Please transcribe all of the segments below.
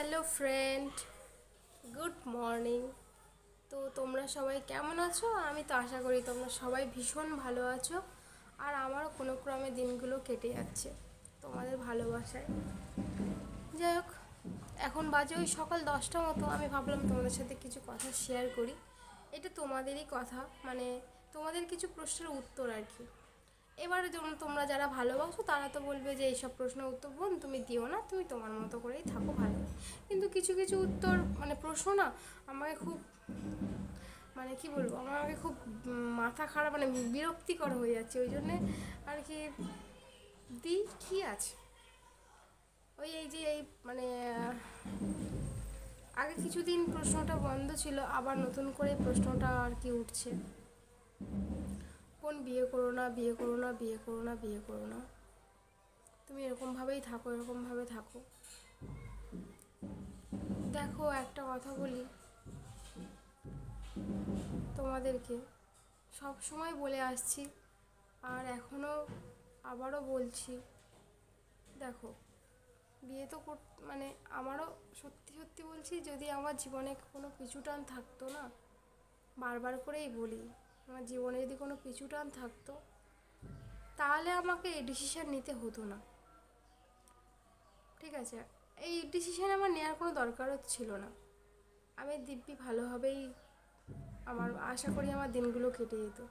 Hello friend, good morning. তো তোমরা সবাই কেমন আছো? আমি তো আশা করি তোমরা সবাই ভীষণ ভালো আছো আর আমারও কোনো ক্রমে দিনগুলো কেটে যাচ্ছে তোমাদের ভালোবাসায়। যাই হোক, এখন বাজে ওই সকাল দশটা মতো। আমি ভাবলাম তোমাদের সাথে কিছু কথা শেয়ার করি। এটা তোমাদেরই কথা মানে তোমাদের কিছু প্রশ্নের উত্তর আর কি। এবারে যেমন তোমরা যারা ভালোবাসো, তারা তো বলবে যে এইসব প্রশ্নের উত্তর বোন, তুমি দিও না, তুমি তোমার মতো করেই থাকো, ভালো। কিন্তু কিছু কিছু উত্তর মানে প্রশ্ন না, আমাকে খুব মানে কি বলব, আমাকে খুব মাথা খারাপ মানে বিরক্তিকর হয়ে যাচ্ছে। ওই জন্যে আর কি দিই, কী আছে? ওই, এই যে, এই মানে আগে কিছুদিন প্রশ্নটা বন্ধ ছিল, আবার নতুন করে প্রশ্নটা আর কি উঠছে। কোন বিয়ে করো না, বিয়ে করো না, বিয়ে করো না, বিয়ে করো না। তুমি এরকমভাবেই থাকো, এরকমভাবে থাকো। দেখো, একটা কথা বলি তোমাদেরকে। সব সময় বলে আসছি, আর এখনও আবারও বলছি। দেখো, বিয়ে তো কর মানে আমারও সত্যি সত্যি বলছি, যদি আমার জীবনে কোনো পিছু টান থাকতো না, বারবার করেই বলি। আমার জীবনে যদি কোনো পিছু টান থাকতো, তাহলে আমাকে এই ডিসিশান নিতে হতো না। ঠিক আছে? এই ডিসিশান আমার নেওয়ার কোনো দরকারও ছিল না। আমি দিব্যি ভালোভাবেই আমার, আশা করি আমার দিনগুলো কেটে যেত।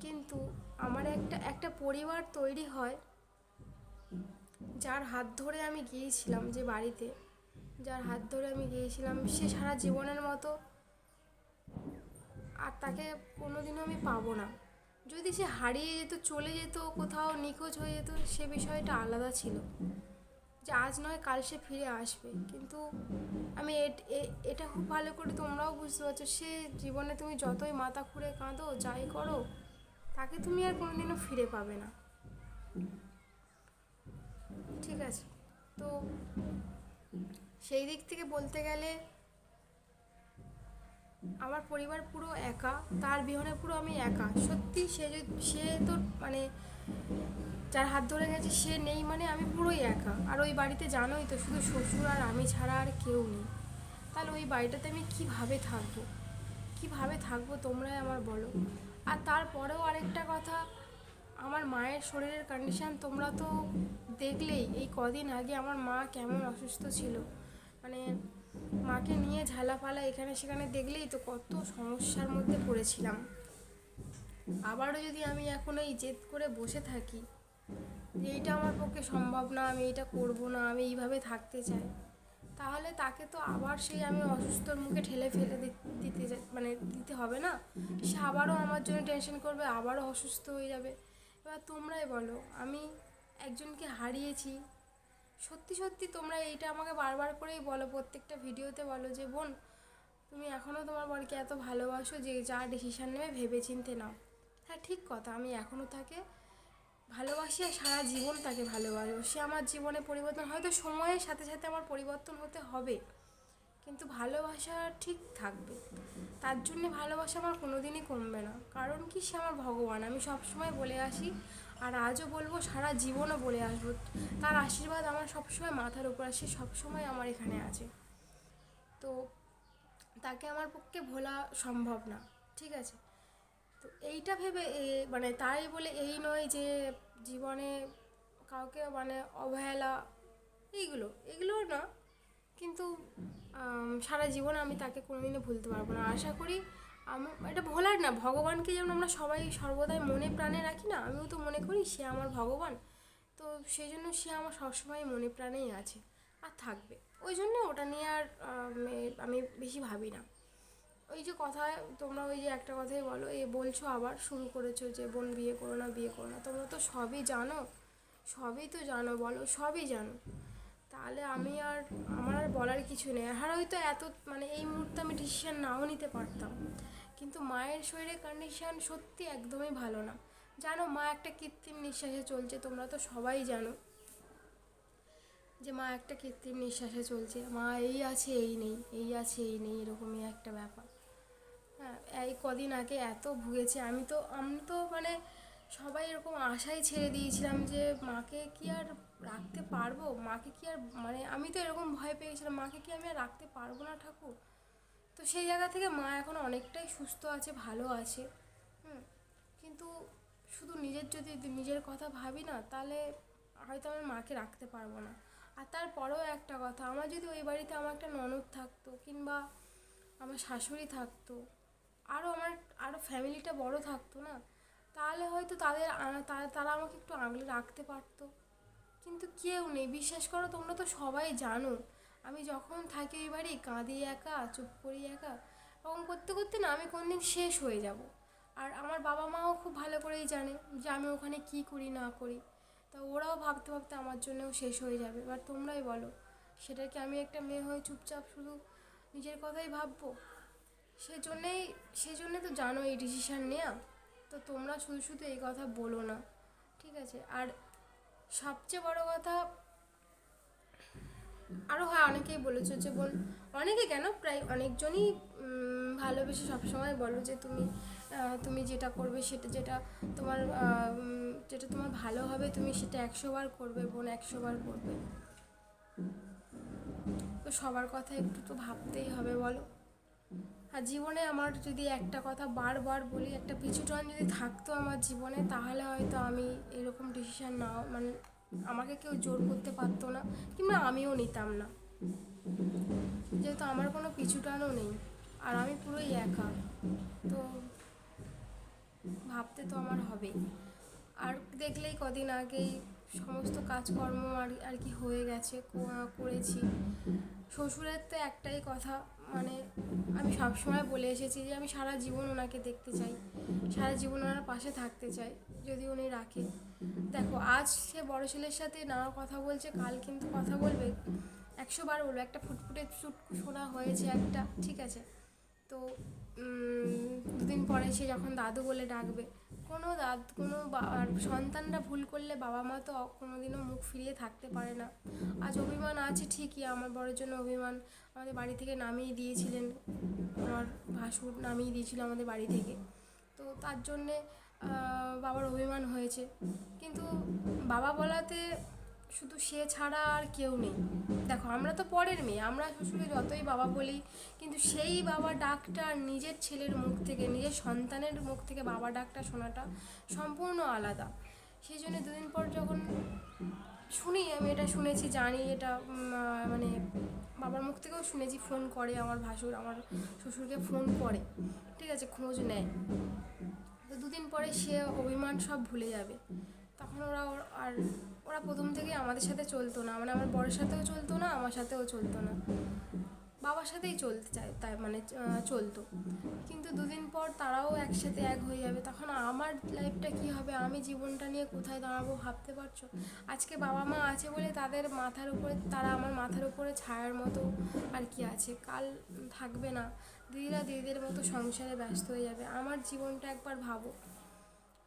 কিন্তু আমার একটা একটা পরিবার তৈরি হয়, যার হাত ধরে আমি গিয়েছিলাম যে বাড়িতে, যার হাত ধরে আমি গিয়েছিলাম সে সারা জীবনের মতো আর তাকে কোনোদিনও আমি পাবো না। যদি সে হারিয়ে যেত, চলে যেত, কোথাও নিখোঁজ হয়ে যেত, সে বিষয়টা আলাদা ছিল। যে আজ নয়, কাল সে ফিরে আসবে। কিন্তু আমি এটা খুব ভালো করে তোমরাও বুঝতে পারছ, সে জীবনে তুমি যতই মাথা খুঁড়ে কাঁদো, যাই করো, তাকে তুমি আর কোনোদিনও ফিরে পাবে না। ঠিক আছে। তো সেই দিক থেকে বলতে গেলে আমার পরিবার পুরো একা, তার বিহনে পুরো আমি একা। সত্যি সে সে তো মানে যার হাত ধরে গেছে, সে নেই মানে আমি পুরোই একা। আর ওই বাড়িতে জানোই তো, শুধু শ্বশুর আর আমি ছাড়া আর কেউ নেই। তাহলে ওই বাড়িটাতে আমি কীভাবে থাকব? কীভাবে থাকব তোমরাই আমার বলো। আর তারপরেও আরেকটা কথা, আমার মায়ের শরীরের কন্ডিশন তোমরা তো দেখলেই, এই কদিন আগে আমার মা কেমন অসুস্থ ছিল। মানে মাকে নিয়ে ঝালাফালা এখানে সেখানে দেখলেই তো কত সমস্যার মধ্যে পড়েছিলাম। আবারও যদি আমি এখন এই জেদ করে বসে থাকি, যে এইটা আমার পক্ষে সম্ভব না, আমি এটা করব না, আমি এইভাবে থাকতে চাই, তাহলে তাকে তো আবার সেই আমি অসুস্থর মুখে ঠেলে ফেলে দিতে মানে দিতে হবে না? সে আবারও আমার জন্য টেনশন করবে, আবারও অসুস্থ হয়ে যাবে। এবার তোমরাই বলো, আমি একজনকে হারিয়েছি সত্যি সত্যি তোমরা এইটা আমাকে বারবার করেই বলো, প্রত্যেকটা ভিডিওতে বলো যে, বোন, তুমি এখনও তোমার বরকে এত ভালোবাসো যে যা ডিসিশান নেবে ভেবে চিনতে নাও। হ্যাঁ ঠিক কথা, আমি এখনও তাকে ভালোবাসি আর সারা জীবন তাকে ভালোবাসবো। সে আমার জীবনে পরিবর্তন, হয়তো সময়ের সাথে সাথে আমার পরিবর্তন হতে হবে, কিন্তু ভালোবাসা ঠিক থাকবে। তার জন্যে ভালোবাসা আমার কোনোদিনই কমবে না। কারণ কি? সে আমার ভগবান। আমি সবসময় বলে আসি আর আজও বলব সারা জীবনও বলে আসব। তার আশীর্বাদ আমার সবসময় মাথার উপর আসে, সবসময় আমার এখানে আছে। তো তাকে আমার পক্ষে ভোলা সম্ভব না, ঠিক আছে? তো এইটা ভেবে মানে তাই বলে এই নয় যে জীবনে কাউকে মানে অবহেলা, এইগুলো এগুলো না। কিন্তু সারা জীবন আমি তাকে কোনোদিনও ভুলতে পারব না। আশা করি আমি, এটা ভোলার না, ভগবানকে যেমন আমরা সবাই সর্বদাই মনে প্রাণে রাখি না, আমিও তো মনে করি সে আমার ভগবান। তো সেই জন্য সে আমার সবসময় মনে প্রাণেই আছে, আর থাকবে। ওই জন্য ওটা নিয়ে আর, আমি বেশি ভাবি না। ওই যে কথা, তোমরা ওই যে একটা কথাই বলো, এ বলছো আবার, শুরু করেছ যে বোন বিয়ে করো না, বিয়ে করো না, তোমরা তো সবই জানো, সবই তো জানো, বলো, সবই জানো। তাহলে আমি আর, আমার আর বলার কিছু নেই। আর হয়তো এত মানে এই মুহূর্তে আমি ডিসিশন নাও নিতে পারতাম। কিন্তু মায়ের শরীরের কন্ডিশন সত্যি একদমই ভালো না। জানো, মা একটা কৃত্রিম নিঃশ্বাসে চলছে, তোমরা তো সবাই জানো যে মা একটা কৃত্রিম নিঃশ্বাসে চলছে। মা এই আছে, এই নেই, এই আছে, এই নেই, এরকমই একটা ব্যাপার। হ্যাঁ এই কদিন আগে এত ভুগেছে। আমি তো আমি তো মানে সবাই এরকম আশাই ছেড়ে দিয়েছিলাম যে মাকে কি আর রাখতে পারব? মাকে কি আর মানে আমি তো এরকম ভয় পেয়ে গেছিলাম, মাকে কি আমি আর রাখতে পারব না ঠাকুর? তো সেই জায়গা থেকে মা এখন অনেকটাই সুস্থ আছে, ভালো আছে, হুম। কিন্তু শুধু নিজের যদি নিজের কথা ভাবি না, তাহলে হয়তো আমি মাকে রাখতে পারব না। আর তারপরেও একটা কথা, আমার যদি ওই বাড়িতে আমার একটা ননদ থাকতো, কিংবা আমার শাশুড়ি থাকতো আরও আমার আরও ফ্যামিলিটা বড় থাকতো না, তাহলে হয়তো তাদের তারা আমাকে একটু আগলে রাখতে পারতো। কিন্তু কেউ নেই। বিশ্বাস করো, তোমরা তো সবাই জানো। আমি যখন থাকি ওই বাড়ি, কাঁদি একা, চুপ করি একা, এরকম করতে করতে না আমি কোনদিন শেষ হয়ে যাব। আর আমার বাবা মাও খুব ভালো করেই জানে যে আমি ওখানে কী করি, না করি। তা ওরাও ভাবতে ভাবতে আমার জন্যও শেষ হয়ে যাবে। এবার তোমরাই বলো সেটা কি আমি একটা মেয়ে হয়ে চুপচাপ শুধু নিজের কথাই ভাববো? সেজন্যেই, সেজন্যে তো জানো এই ডিসিশান নেওয়া তো তোমরা শুধু শুধু এই কথা বলো না, ঠিক আছে? আর সবচেয়ে বড় কথা আরও হয়, অনেকেই বলেছ যে বোন অনেকে কেন? প্রায় অনেকজনই ভালোবেসে সবসময় বলো যে তুমি তুমি যেটা করবে সেটা, যেটা তোমার যেটা তোমার ভালো হবে, তুমি সেটা একশো বার করবে, বোন একশো বার করবে। তো সবার কথা একটু তো ভাবতেই হবে, বলো। আর জীবনে আমার যদি একটা কথা বারবার বলি, একটা পিছুটান যদি থাকতো আমার জীবনে, তাহলে হয়তো আমি এরকম ডিসিশান নাও মানে আমাকে কেউ জোর করতে পারতো না, কিংবা আমিও নিতাম না। যেহেতু আমার কোনো পিছুটানও নেই, আর আমি পুরোই একা, তো ভাবতে তো আমার হবেই আর দেখলেই কদিন আগেই সমস্ত কাজকর্ম আর আর কি হয়ে গেছে করেছি। শ্বশুরের তো একটাই কথা মানে আমি সবসময় বলে এসেছি যে আমি সারা জীবন ওনাকে দেখতে চাই, সারা জীবন ওনার পাশে থাকতে চাই, যদি উনি রাখে। দেখো, আজ সে বড় ছেলের সাথে না কথা বলছে, কাল কিন্তু কথা বলবে। একশো বার বলবে, একটা ফুটফুটে চুট শোনা হয়েছে একটা, ঠিক আছে? তো দুদিন পরে সে যখন দাদু বলে ডাকবে কোনো দাদ, কোনো আর সন্তানরা ভুল করলে বাবা মা তো কোনোদিনও মুখ ফিরিয়ে থাকতে পারে না। আজ অভিমান আছে ঠিকই, আমার বড়ের জন্য অভিমান। আমাদের বাড়ি থেকে নামিয়ে দিয়েছিলেন, আমার ভাসুর নামিয়ে দিয়েছিল আমাদের বাড়ি থেকে। তো তার জন্যে বাবার অভিমান হয়েছে। কিন্তু বাবা বলাতে শুধু সে ছাড়া আর কেউ নেই। দেখো, আমরা তো পরের মেয়ে, আমরা শ্বশুরে যতই বাবা বলি, কিন্তু সেই বাবা ডাকটা নিজের ছেলের মুখ থেকে, নিজের সন্তানের মুখ থেকে বাবা ডাকটা শোনাটা সম্পূর্ণ আলাদা। সেই জন্য দুদিন পর যখন শুনি, আমি এটা শুনেছি, জানি এটা মানে বাবার মুখ থেকেও শুনেছি, ফোন করে আমার ভাসুর, আমার শ্বশুরকে ফোন করে, ঠিক আছে, খোঁজ নেয়। তো দুদিন পরে সে অভিমান সব ভুলে যাবে। তখন ওরা আর ওরা প্রথম থেকে আমাদের সাথে চলতো না। মানে আমার বড়ের সাথেও চলতো না, আমার সাথেও চলতো না। বাবার সাথেই চলতে চায়, তাই মানে চলতো। কিন্তু দুদিন পর তারাও একসাথে এক হয়ে যাবে। তখন আমার লাইফটা কি হবে? আমি জীবনটা নিয়ে কোথায় দাঁড়াবো ভাবতে পারছ? আজকে বাবা মা আছে বলে তাদের মাথার উপরে, তারা আমার মাথার উপরে ছায়ার মতো আর কি আছে। কাল থাকবে না। দিদিরা দিদিদের মতো সংসারে ব্যস্ত হয়ে যাবে। আমার জীবনটা একবার ভাবো।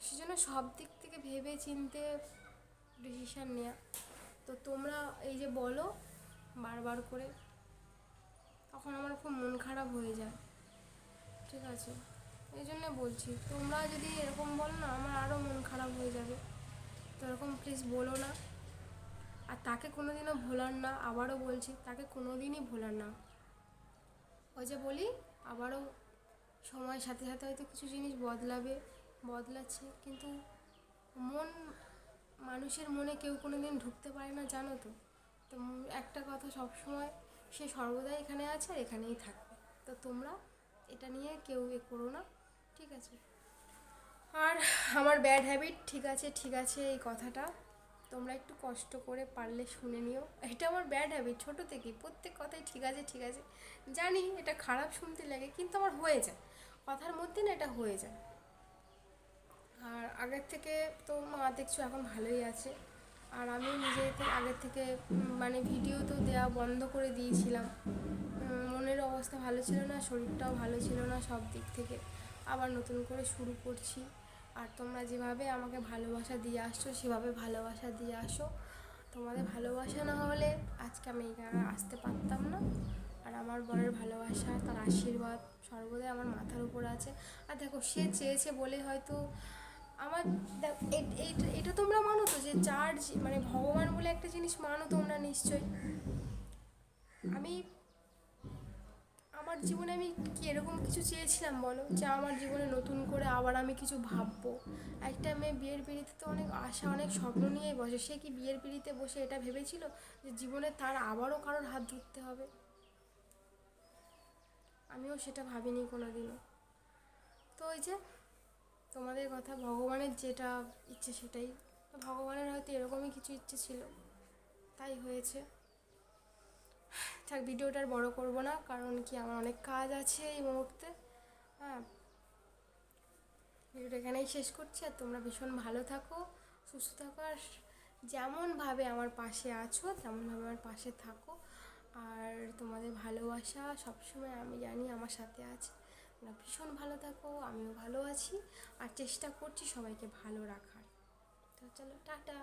সেজন্য সব দিক থেকে ভেবে চিনতে ডিসিশান নেওয়া তো তোমরা এই যে বলো, বারবার করে, তখন আমার খুব মন খারাপ হয়ে যায়। ঠিক আছে? এই জন্য বলছি, তোমরা যদি এরকম বলো না, আমার আরও মন খারাপ হয়ে যাবে। তো এরকম প্লিজ বলো না। আর তাকে কোনোদিনও ভোলার না, আবারও বলছি, তাকে কোনোদিনই ভোলার না। ওই যে বলি, আবারও সময়ের সাথে সাথে হয়তো কিছু জিনিস বদলাবে, বদলাচ্ছে, কিন্তু মন, মানুষের মনে কেউ কোনো দিন ঢুকতে পারে না, জানো তো? তো একটা কথা সবসময়, সে সর্বদাই এখানে আছে এখানেই থাকবে। তো তোমরা এটা নিয়ে কেউ এ করো না, ঠিক আছে? আর আমার ব্যাড হ্যাবিট ঠিক আছে ঠিক আছে এই কথাটা। তোমরা একটু কষ্ট করে পারলে শুনে নিও। এটা আমার ব্যাড হ্যাবিট ছোটো থেকেই। প্রত্যেক কথাই ঠিক আছে ঠিক আছে। জানি এটা খারাপ শুনতে লাগে, কিন্তু আমার হয়ে যায়। কথার মধ্যে না এটা হয়ে যায়। আর আগের থেকে তো মা দেখছ এখন ভালোই আছে। আর আমি নিজে আগের থেকে মানে ভিডিও তো দেওয়া বন্ধ করে দিয়েছিলাম। মনের অবস্থা ভালো ছিল না, শরীরটাও ভালো ছিল না সব দিক থেকে। আবার নতুন করে শুরু করছি। আর তোমরা যেভাবে আমাকে ভালোবাসা দিয়ে আসছো, সেভাবে ভালোবাসা দিয়ে আসো। তোমাদের ভালোবাসা না হলে আজকে আমি এখানে আসতে পারতাম না। আর আমার বরের ভালোবাসা, তার আশীর্বাদ সর্বদাই আমার মাথার উপর আছে। আর দেখো, সে চেয়েছে বলে হয়তো আমার এটা তোমরা মানো তো যে যে- মানে ভগবান বলে একটা জিনিস মানো তোমরা নিশ্চয়ই। আমি, আমার জীবনে আমি কি এরকম কিছু চেয়েছিলাম বলো? যে আমার জীবনে নতুন করে আবার আমি কিছু ভাববো। একটা মেয়ে বিয়ের পিড়িতে তো অনেক আশা, অনেক স্বপ্ন নিয়েই বসে। সে কি বিয়ের পিড়িতে বসে এটা ভেবেছিল? যে জীবনে তার আবারও কারোর হাত ধরতে হবে? আমিও সেটা ভাবিনি কোনো দিনও তো ওই যে তোমাদের কথা ভগবানের যেটা ইচ্ছে সেটাই। ভগবানের হয়তো এরকমই কিছু ইচ্ছে ছিল, তাই হয়েছে। থাক, ভিডিওটা আর বড় করব না, কারণ কি আমার অনেক কাজ আছে এই মুহূর্তে। হ্যাঁ ভিডিওটা এখানেই শেষ করছি, আর তোমরা ভীষণ ভালো থাকো, সুস্থ থাকো, আর যেমনভাবে আমার পাশে আছো, তেমনভাবে আমার পাশে থাকো। আর তোমাদের ভালোবাসা সবসময় আমি জানি আমার সাথে আছে। তোমরা ভীষণ ভালো থাকো, আমিও ভালো আছি। আর চেষ্টা করছি সবাইকে ভালো রাখার। তো চলো, টাটা।